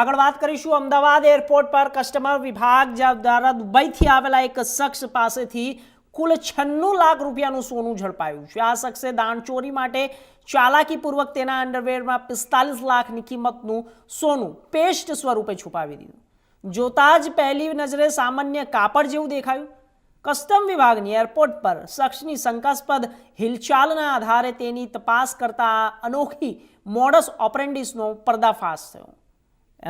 આગળ વાત કરીશું અમદાવાદ એરપોર્ટ પર કસ્ટમર વિભાગ દ્વારા દુબઈથી આવેલા એક શખ્સ પાસેથી કુલ છન્નું લાખ રૂપિયાનું સોનું ઝડપાયું છે. આ શખ્સે દાણચોરી માટે ચાલાકીપૂર્વક તેના અંડરવેરમાં પિસ્તાલીસ લાખની કિંમતનું સોનું પેસ્ટ સ્વરૂપે છુપાવી દીધું. જોતા જ પહેલી નજરે સામાન્ય કાપડ જેવું દેખાયું. કસ્ટમ વિભાગની એરપોર્ટ પર શખ્સની શંકાસ્પદ હિલચાલના આધારે તેની તપાસ કરતા અનોખી મોડસ ઓપરેન્ડિસનો પર્દાફાશ થયો.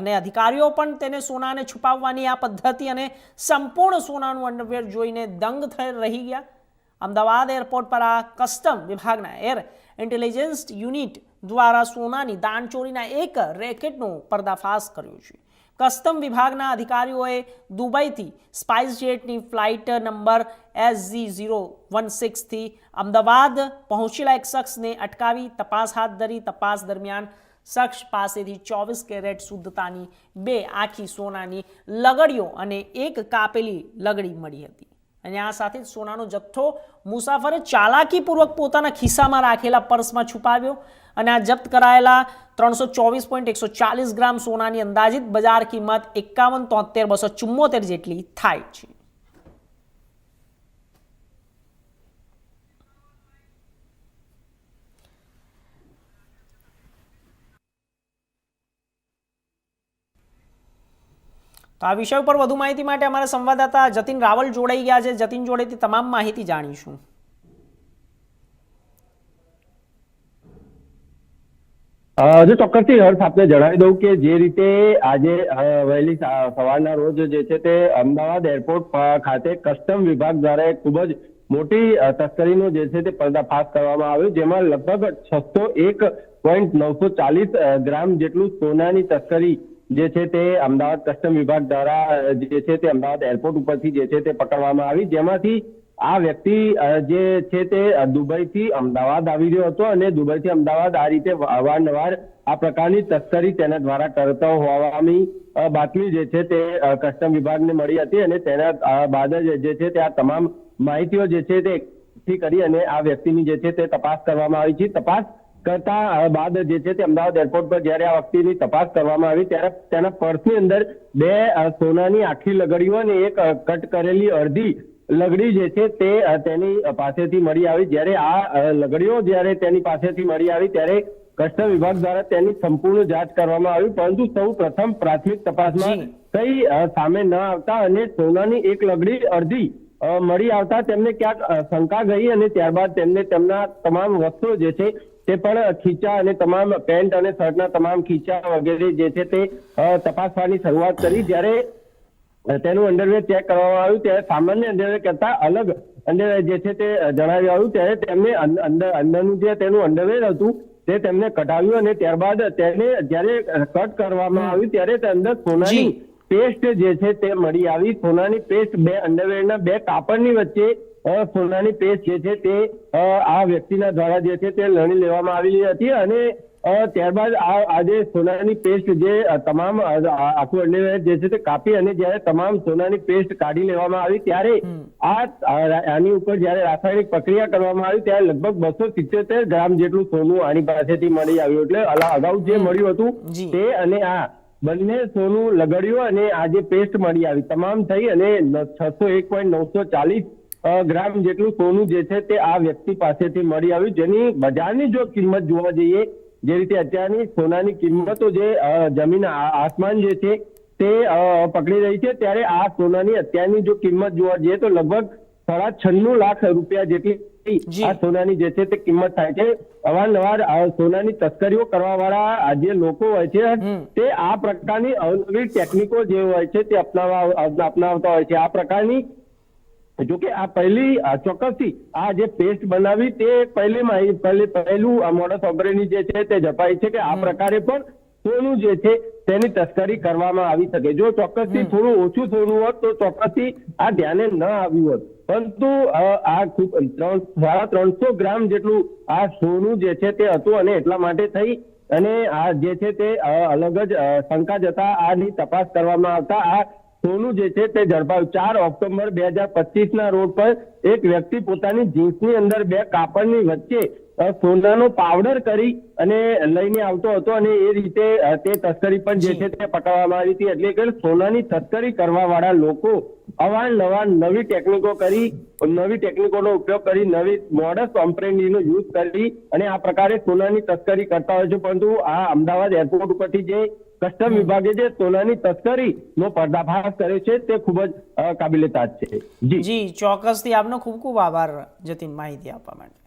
અને અધિકારીઓ પણ તેને સોનાને છુપાવવાની આ પદ્ધતિ અને સંપૂર્ણ સોનાનું અંડરવેર જોઈને દંગ થઈ રહી ગયા. અમદાવાદ એરપોર્ટ પર આ કસ્ટમ વિભાગના એર ઇન્ટેલિજન્સ યુનિટ દ્વારા સોનાની દાણચોરીના એક રેકેટનો પર્દાફાશ કર્યો છે. કસ્ટમ વિભાગના અધિકારીઓએ દુબઈથી spice જેટની flight number S Z zero one સિક્સથી Ahmedabad પહોંચેલા એક શખ્સને અટકાવી તપાસ હાથ ધરી. તપાસ દરમિયાન શખ્સ પાસેથી ચોવીસ કેરેટ શુદ્ધતાની બે આખી સોનાની લગડીઓ અને એક કાપેલી લગડી મળી હતી. અને આ સાથે જ સોનાનો જથ્થો મુસાફરે ચાલાકીપૂર્વક પોતાના ખિસ્સામાં રાખેલા પર્સમાં છુપાવ્યો અને આ જપ્ત કરાયેલા ત્રણસો ચોવીસ પોઈન્ટ એકસો ચાલીસ ગ્રામ સોનાની અંદાજિત બજાર કિંમત એકાવન તોતેર બસો ચુમ્મોતેર જેટલી થાય છે. તો આ વિષય ઉપર વધુ માહિતી માટે અમારા સંવાદદાતા જતીન રાવલ જોડાઈ ગયા છે. જતીન જોડેથી તમામ માહિતી જાણીશું. જો ચોક્કસથી હર્ષ આપને જણાવી દઉં કે જે રીતે આજે વહેલી સવારના રોજ જે છે તે અમદાવાદ એરપોર્ટ ખાતે કસ્ટમ વિભાગ દ્વારા એક ખૂબ જ મોટી તસ્કરીનો જે છે તે પર્દાફાશ કરવામાં આવ્યો, જેમાં લગભગ છસો એક પોઈન્ટ નવસો ચાલીસ ગ્રામ જેટલું સોનાની તસ્કરી જે છે તે અમદાવાદ કસ્ટમ વિભાગ દ્વારા, જે છે તે અમદાવાદ એરપોર્ટ ઉપરથી જે છે તે પકડવામાં આવી. જેમાંથી આ વ્યક્તિ જે છે તે દુબઈથી અમદાવાદ આવી રહ્યો હતો અને દુબઈથી અમદાવાદ આ રીતે અવારનવાર આ પ્રકારની તસ્કરી તેના દ્વારા કરતો હોવાની બાતમી જે છે તે કસ્ટમ વિભાગને મળી હતી અને તેના બાદ જ જે છે તે આ તમામ માહિતીઓ જે છે તે કરી અને આ વ્યક્તિની જે છે તે તપાસ કરવામાં આવી છે. તપાસ કરતા બાદ જે છે તે અમદાવાદ એરપોર્ટ પર જ્યારે આ વ્યક્તિની તપાસ કરવામાં આવી ત્યારે તેના પર્સની અંદર બે સોનાની આખી લગડીઓ અને એક કટ કરેલી અડધી લગડી જે છે તે તેની પાસેથી મળી આવી જ્યારે આ લગડીઓ જ્યારે તેની પાસેથી મળી આવી ત્યારે કસ્ટમ વિભાગ દ્વારા તેની સંપૂર્ણ જાંચ કરવામાં આવી પરંતુ સૌ પ્રથમ પ્રાથમિક તપાસમાં. કઈ સામે ન આવતા અને સોનાની એક લગડી અડધી મળી આવતા તેમને ક્યાંક શંકા ગઈ અને ત્યારબાદ તેમને તેમના તમામ વસ્ત્રો જે છે તે પણ ખીચા અને તમામ પેન્ટ અને શર્ટના તમામ ખીચા વગેરે જે છે તે તપાસવાની શરૂઆત કરી. જ્યારે તેનું અંડરવેર ચેક કરવામાં આવ્યું ત્યારે સામાન્ય અંડરવેર કરતા અલગ અંડરવેર જે છે તે જણાવી આવ્યું. ત્યારે તેમને અંદર અંદરનું જે તેનું અંડરવેર હતું તે તેમને કઢાવ્યું અને ત્યારબાદ તેને જ્યારે કટ કરવામાં આવ્યું ત્યારે તે અંદર સોનાની. પેસ્ટ જે છે તે મળી આવી. સોનાની પેસ્ટ બે અંડરવેરના બે કાપડની વચ્ચે સોનાની પેસ્ટ જે છે તે આ વ્યક્તિના દ્વારા જે છે તે લણી લેવામાં આવેલી હતી અને ત્યારબાદ આ આજે સોનાની પેસ્ટ જે તમામ આખું અંડરવેર જે છે તે કાપી અને જ્યારે તમામ સોનાની પેસ્ટ કાઢી લેવામાં આવી ત્યારે આ આની ઉપર જ્યારે રાસાયણિક પ્રક્રિયા કરવામાં આવી ત્યારે લગભગ બસો સિત્યોતેર ગ્રામ જેટલું સોનું આની પાસેથી મળી આવ્યું. એટલે અગાઉ જે મળ્યું હતું તે અને આ બંને સોનું લગડ્યું અને આજે પેસ્ટ મળી આવી તમામ થઈ અને છસો એક પોઈન્ટ નવસો ચાલીસ ગ્રામ જેટલું સોનું જે છે તે આ વ્યક્તિ પાસેથી મળી આવ્યું જેની બજારની જો કિંમત જોવા જઈએ, જે રીતે અત્યારની સોનાની કિંમતો જે જમીન આસમાન જે છે તે પકડી રહી છે, ત્યારે આ સોનાની અત્યારની જો કિંમત જોવા જઈએ તો લગભગ સાડા છન્નું લાખ રૂપિયા જેટલી. આ સોનાની જે છે તે કિંમત થાય છે. અવારનવાર સોનાની તસ્કરીઓ કરવા વાળા જે લોકો હોય છે તે આ પ્રકારની અવનવી ટેકનિકો જે હોય છે તે અપનાવવા અપનાવતા હોય છે. આ પ્રકારની જો કે આ પહેલી ચોક્કસથી આ જે પેસ્ટ બનાવી તે પહેલી પહેલી પહેલું મોડસ ઓપરેની જે છે તે જપાય છે કે આ પ્રકારે પણ સોનું જે છે તેની તસ્કરી કરવામાં આવી શકે. જો ચોક્કસથી થોડું ઓછું સોનું હોત તો ચોક્કસથી આ ધ્યાને ન આવ્યું હોત. પરંતુ આ ખૂબ સાડા ત્રણસો ગ્રામ જેટલું આ સોનું જે છે તે હતું અને એટલા માટે થઈ. અને આ જે છે તે અલગ જ શંકા જતા આની તપાસ કરવામાં આવતા આ સોનું જે છે તે ઝડપાયું. ચાર ઓક્ટોબર બે હજાર પચીસ ના રોડ પર એક વ્યક્તિ પોતાની જીન્સની અંદર બે કાપડની વચ્ચે સોનાનો પાવડર કરી અને લઈને આવતો હતો અને એ રીતે તે તસ્કરી પણ જે છે તે પકડવામાં આવી હતી. એટલે કે સોનાની તસ્કરી કરવા વાળા લોકો અવારનવાર નવી ટેકનિકો કરી નવી ટેકનિકોનો ઉપયોગ કરી નવી મોડસ કોમ્પ્રેન્ડીનો યુઝ કરી અને આ પ્રકારે સોનાની તસ્કરી કરતા હોય છે. પરંતુ આ અમદાવાદ એરપોર્ટ ઉપરથી જે કસ્ટમ વિભાગે જે સોનાની તસ્કરી નો પર્દાફાશ કર્યો છે તે ખૂબ જ અ, છે. જી. જી ચોક્કસથી આપનો ખૂબ ખૂબ આભાર જતીન માહિતી આપવા માટે.